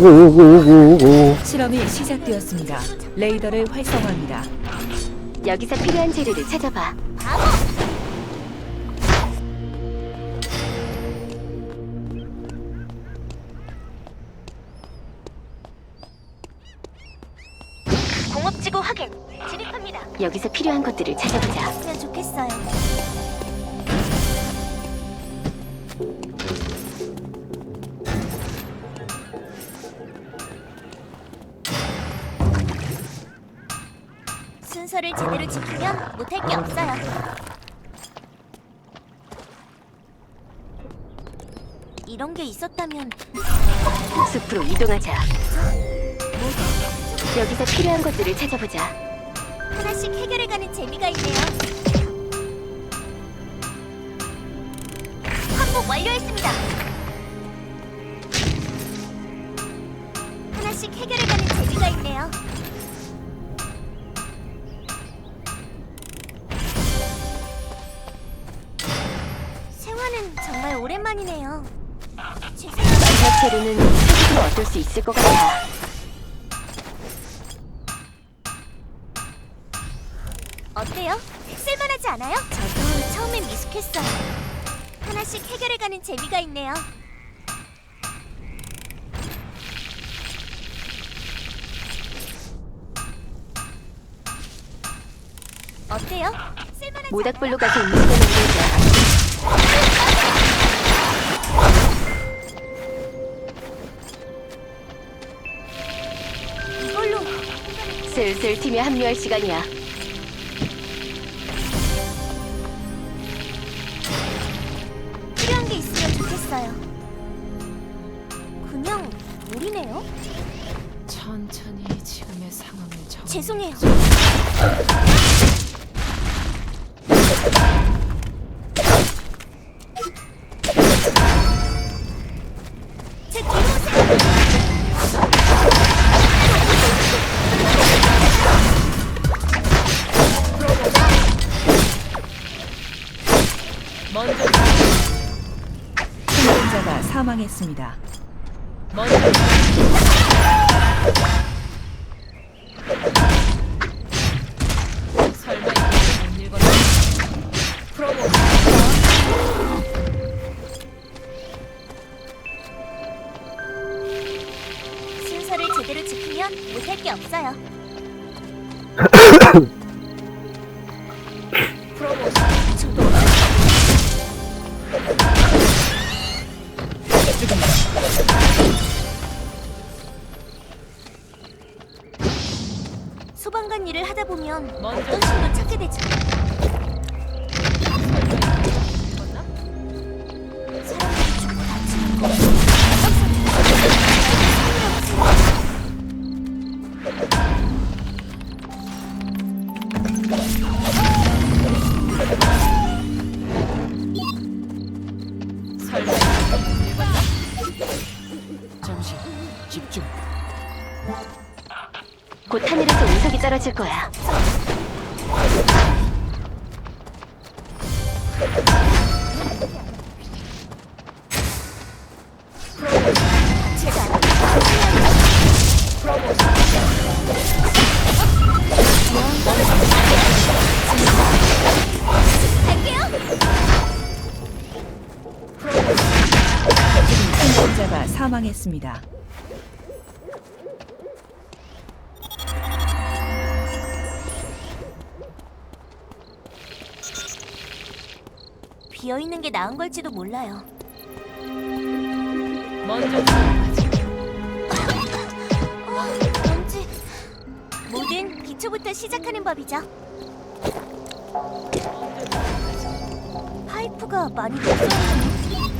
오오오오오오오. 실험이 시작되었습니다. 레이더를 활성화합니다. 여기서 필요한 재료를 찾아봐. 공업지구 확인. 진입합니다. 여기서 필요한 것들을 찾아보자. 그면 좋겠어요. 순서를 제대로 지키면 못할 게 없어요. 이런 게 있었다면 숲으로 이동하자. 여기서 필요한 것들을 찾아보자. 하나씩 해결해가는 재미가 있네요. 항복 완료했습니다. 하나씩 해결해가는 재미가 있네요. 생화는 정말 오랜만이네요. 재료는 사기로 얻을 수 있을 것 같아. 어때요? 쓸만하지 않아요? 저도 처음엔 미숙했어요. 하나씩 해결해가는 재미가 있네요. 어때요? 쓸만하지 모닥불로? 가서 음식을 만들자. 슬슬 팀에 합류할 시간이야. 필요한 게 있으면 좋겠어요. 그냥 물이네요? 천천히 지금의 상황을 정. 죄송해요. 먼저 생존자가 사망했습니다. 먼저 설 소방관 일을 하다 보면 어떤 신도 찾게 되죠. 곧 하늘에서 운석이 떨어질 거야. 사망했습니다. 비어 있는 게 나은 걸지도 몰라요. 먼저 어, 왠지 뭐든 기초부터 시작하는 법이죠. 파이프가 많이 녹슬었네요.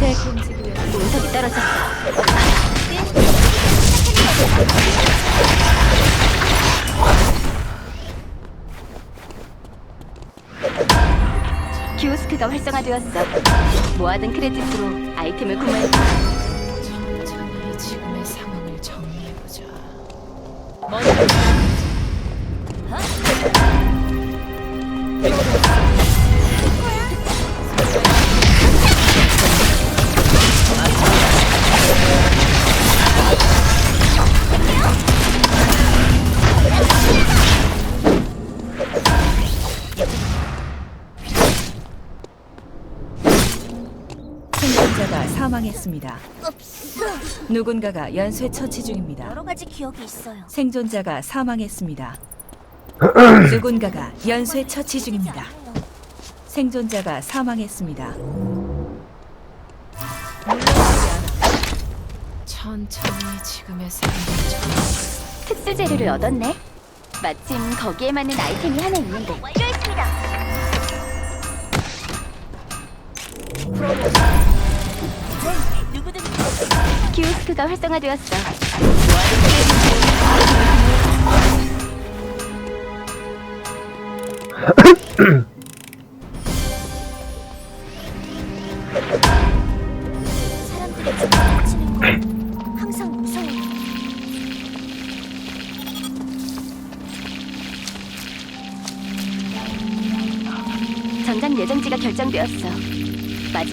새 금지구역 운석이 떨어졌어. 키오스크가 활성화되었어. 모아둔 크레딧으로 아이템을 구매해 생존자가 사망했습니다. 누군가가 연쇄 처치 중입니다. 여러 가지 기억이 있어요. 생존자가 사망했습니다. 누군가가 연쇄 처치 중입니다. 생존자가 사망했습니다. 천천히 지금의 삶을 정 특수 재료를 얻었네. 마침 거기에 맞는 아이템이 하나 있는데. 키오스크가 활성화되었어.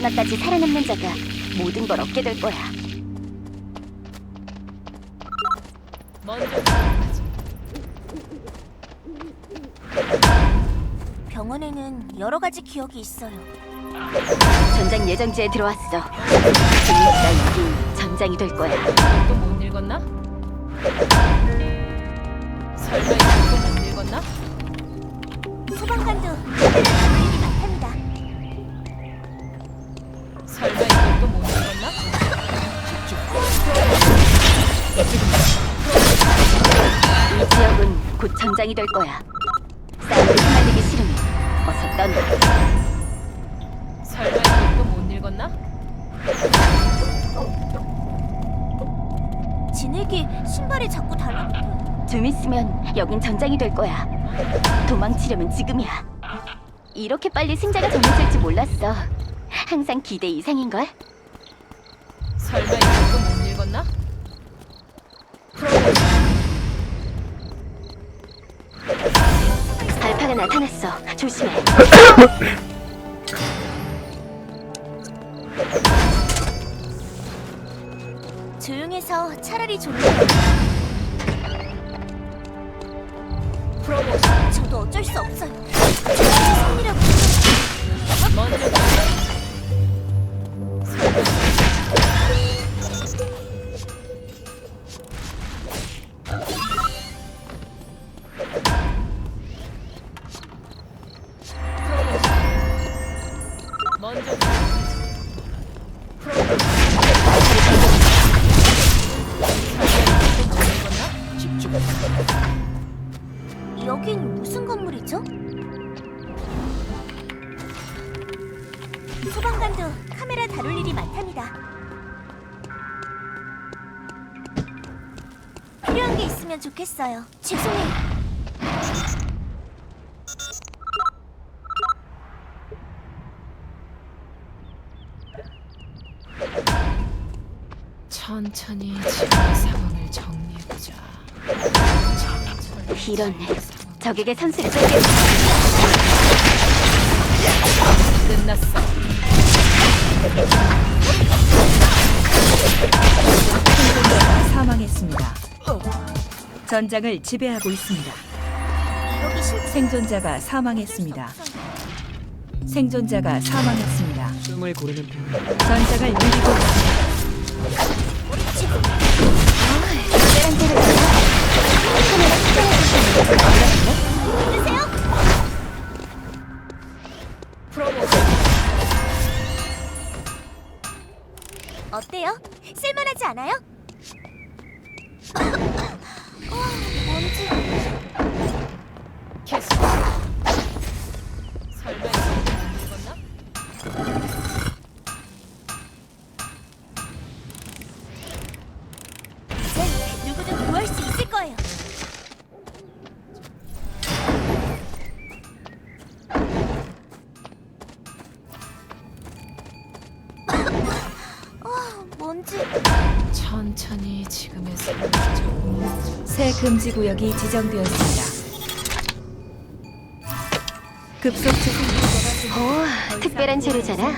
마지막까지 살아남는 자가 모든 걸 얻게 될 거야. 병원에는 여러 가지 기억이 있어요. 전장 예정지에 들어왔어. 그러니까 여기 전장이 될 거야. 또 못 읽었나? 설마 이것도 못 읽었나? 소방관도 전장이 될 거야. 싸움에 휘말리기 싫으면 어서 떠나. 설마 이것도 못 읽었나? 진흙이 신발에 자꾸 달라붙어요. 좀 있으면 여긴 전장이 될 거야. 도망치려면 지금이야. 이렇게 빨리 승자가 정해질지 몰랐어. 항상 기대 이상인걸? 설마 이것도 못 읽었나? 알파가 나타났어. 조심해. 조용해서 차라리 좋네요. 프로모션 저도 어쩔 수 없어요. 소방관도 카메라 다룰 일이 많답니다. 필요한 게 있으면 좋겠어요. 죄송해요. 천천히 지금의 상황을 정리해보자. 천천히 이런 지금의 상황을 적에게 선수를. 끝났어. 생존자가 사망했습니다. 전장을 지배하고 있습니다. 생존자가 사망했습니다. 생존자가 사망했습니다. 숨을 고르는 편. 전장을 누리고 있습니다. 쓸만하지 않아요? 금지 구역이 지정되었습니다. 급속 추상 오, 특별한 재료잖아.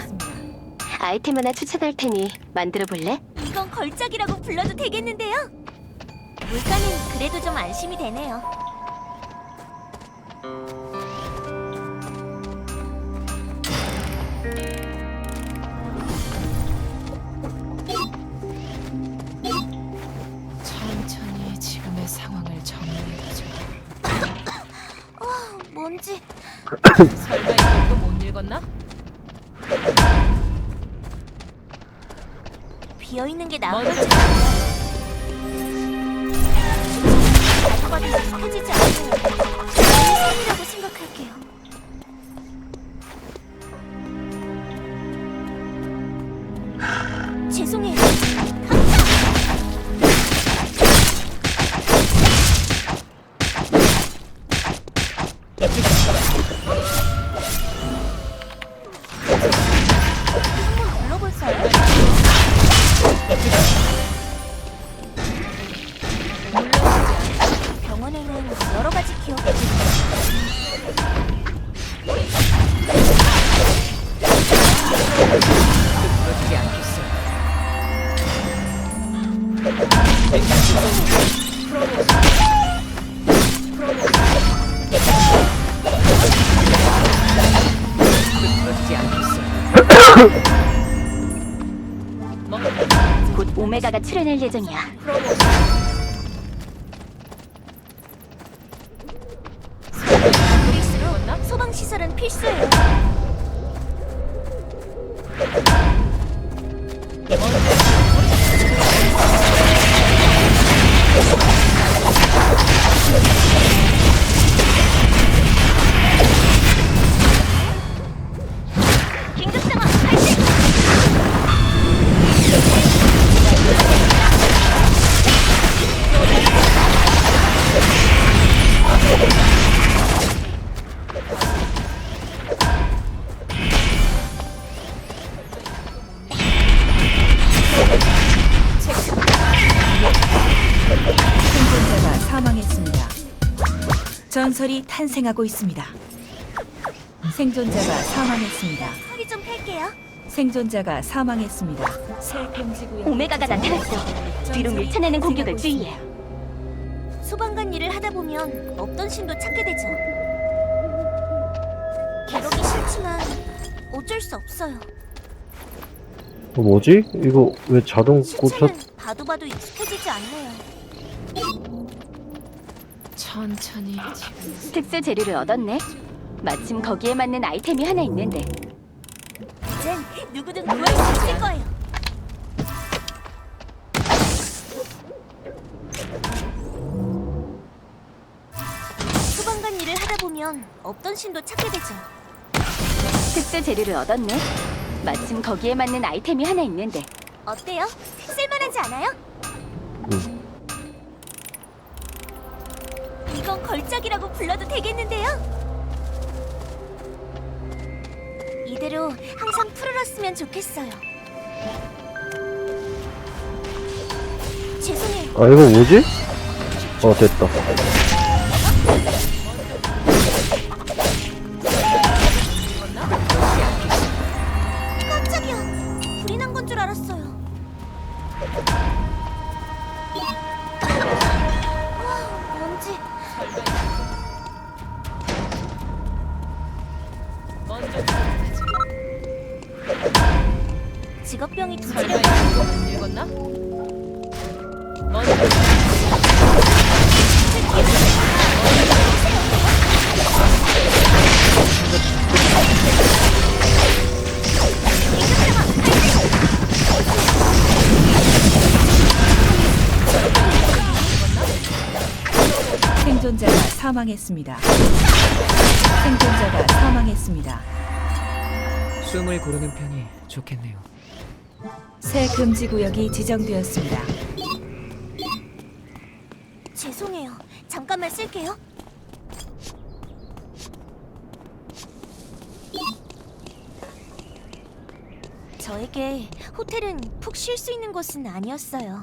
아이템 하나 추천할 테니 만들어 볼래? 이건 걸작이라고 불러도 되겠는데요? 물가는 그래도 좀 안심이 되네요. 설마 이것도 못 읽었나? 비어 있는 게 나은 먼저 거지. 익숙해지지 않아요. 나의 삶이라고 생각할게요. 병원에는 여러 가지 기억이 곧 오메가가 출연할 예정이야. 필수예요. 전설이 탄생하고 있습니다. 생존자가 사망했습니다. 허리 좀 펼게요. 생존자가 사망했습니다. 새 금지 구역 오메가가 나타났어. 뒤로 밀쳐내는 공격을 주의해. 소방관 일을 하다 보면 없던 신도 찾게 되죠. 기록이 싫지만 어쩔 수 없어요. 어, 뭐지? 이거 왜 자동 꽂혔? 시체는 봐도 봐도 익숙해지지 않네요. 천천히 지금 특수 재료를 얻었네. 마침 거기에 맞는 아이템이 하나 있는데 이젠 누구든 구할 수 있을 거예요. 소방관 일을 하다 보면 없던 신도 찾게 되죠. 특수 재료를 얻었네. 마침 거기에 맞는 아이템이 하나 있는데 어때요? 쓸만하지 않아요? 응. 건 걸작이라고 불러도 되겠는데요? 이대로 항상 푸르렀으면 좋겠어요. 죄송해요. 아 이거 뭐지? 어 됐다. 못 읽었나? 먼저 생존자가 사망했습니다. 생존자가 사망했습니다. 숨을 고르는 편이 좋겠네요. 새 금지 구역이 지정되었습니다. 죄송해요. 잠깐만 쓸게요. 저에게 호텔은 푹 쉴 수 있는 곳은 아니었어요.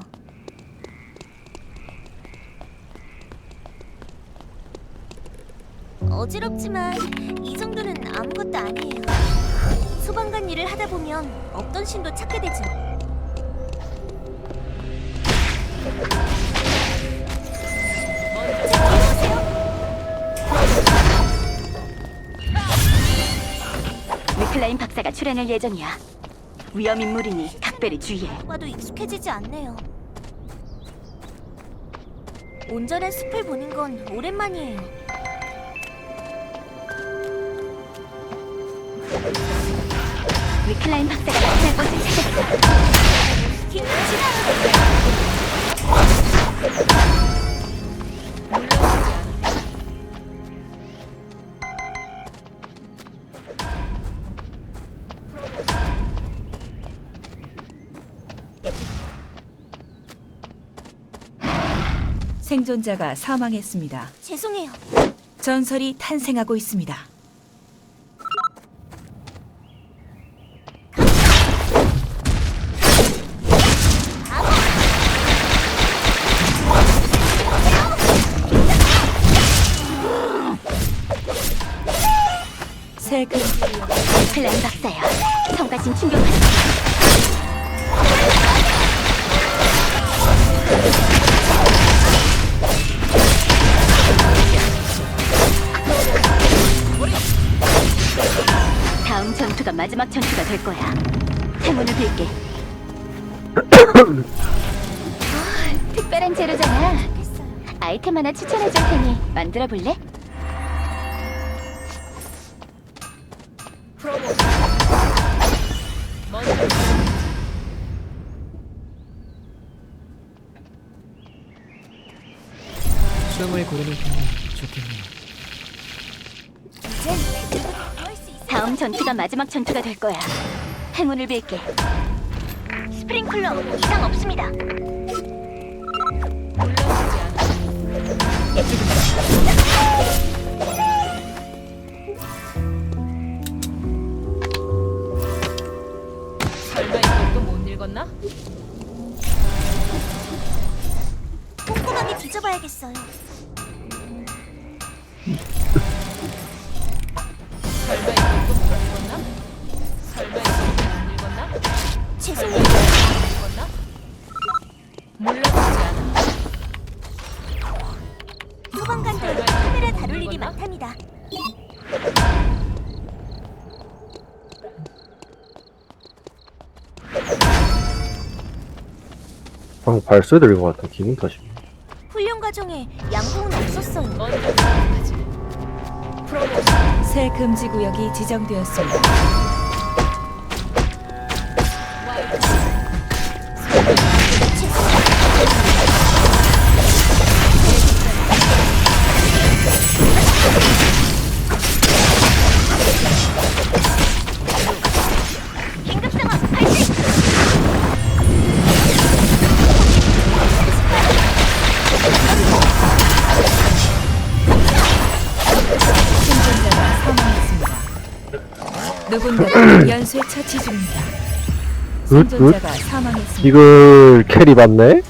어지럽지만 이 정도는 아무것도 아니에요. 소방관 일을 하다 보면 없던 신도 찾게 되죠. 클라인 박사가 출연할 예정이야. 위험 인물이니 각별히 주의해. 봐도 익숙해지지 않네요. 온전한 숲을 보는 건 오랜만이에요. 위클라인 박사가 나타날 곳을 찾았어. 생존자가 사망했습니다. 죄송해요. 전설이 탄생하고 있습니다. 전투가 마지막 전투가 될 거야. 행운을 빌게. 어, 특별한 재료잖아. 아이템 하나 추천해 줄 테니 만들어 볼래? 전투가 마지막 전투가 될 거야. 행운을 빌게. 스프링클러 이상 없습니다. 설마 이것도 못 읽었나? 꼼꼼하게 뒤져봐야겠어요. 설마 죄송해요. 읽었나? 몰라보지 않아. 소방관들 카메라 다룰 일이 많답니다. 방금 발소리 들린 것 같아. 기분 탓이네. 훈련 과정에 양봉은 없었어요. 프로모션. 새 금지 구역이 지정되었습니다. 누군가가 연쇄 처치 중입니다. 생존자가 사망했습니다. 이걸 캐리 맞네?